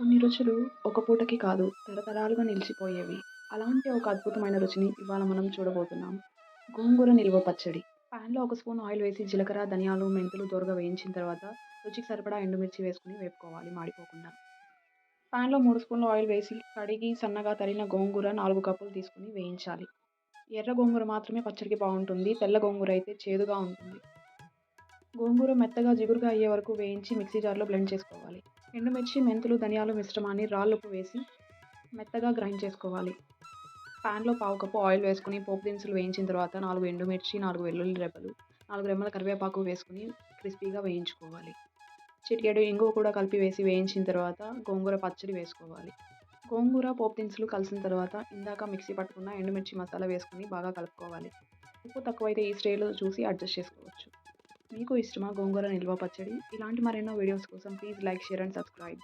కొన్ని రుచులు ఒక పూటకి కాదు తరతరాలుగా నిలిచిపోయేవి. అలాంటి ఒక అద్భుతమైన రుచిని ఇవాళ మనం చూడబోతున్నాం. గోంగూర నిల్వ పచ్చడి. ప్యాన్లో ఒక స్పూన్ ఆయిల్ వేసి జీలకర్ర ధనియాలు మెంతులు దొరగా వేయించిన తర్వాత రుచికి సరిపడా ఎండుమిర్చి వేసుకుని వేపుకోవాలి మాడిపోకుండా. ప్యాన్లో మూడు స్పూన్లు ఆయిల్ వేసి కడిగి సన్నగా తరిగిన గోంగూర నాలుగు కప్పులు తీసుకుని వేయించాలి. ఎర్ర గోంగూర మాత్రమే పచ్చడికి బాగుంటుంది తెల్ల గోంగూర అయితే చేదుగా ఉంటుంది. గోంగూర మెత్తగా జిగురుగా అయ్యే వరకు వేయించి మిక్సీ జార్లో బ్లెండ్ చేసుకోవాలి. ఎండుమిర్చి మెంతులు ధనియాలు మిశ్రమాన్ని రాళ్ళకు వేసి మెత్తగా గ్రైండ్ చేసుకోవాలి. ప్యాన్లో పావు కప్పు ఆయిల్ వేసుకుని పోపు దినుసులు వేయించిన తర్వాత నాలుగు ఎండుమిర్చి నాలుగు వెల్లుల్లి రెబ్బలు నాలుగు రెమ్మల కరివేపాకు వేసుకుని క్రిస్పీగా వేయించుకోవాలి. చిటికెడు ఇంగువ కూడా కలిపి వేసి వేయించిన తర్వాత గోంగూర పచ్చడి వేసుకోవాలి. గోంగూర పోపు దినుసులు కలిసిన తర్వాత ఇందాక మిక్సీ పట్టుకున్న ఎండుమిర్చి మసాలా వేసుకుని బాగా కలుపుకోవాలి. ఉప్పు తక్కువైతే ఈ స్టేలో చూసి అడ్జస్ట్ చేసుకోవచ్చు. మీకు ఇష్టమా గోంగూర నిల్వ పచ్చడి? ఇలాంటి మరెన్నో వీడియోస్ కోసం please like share and subscribe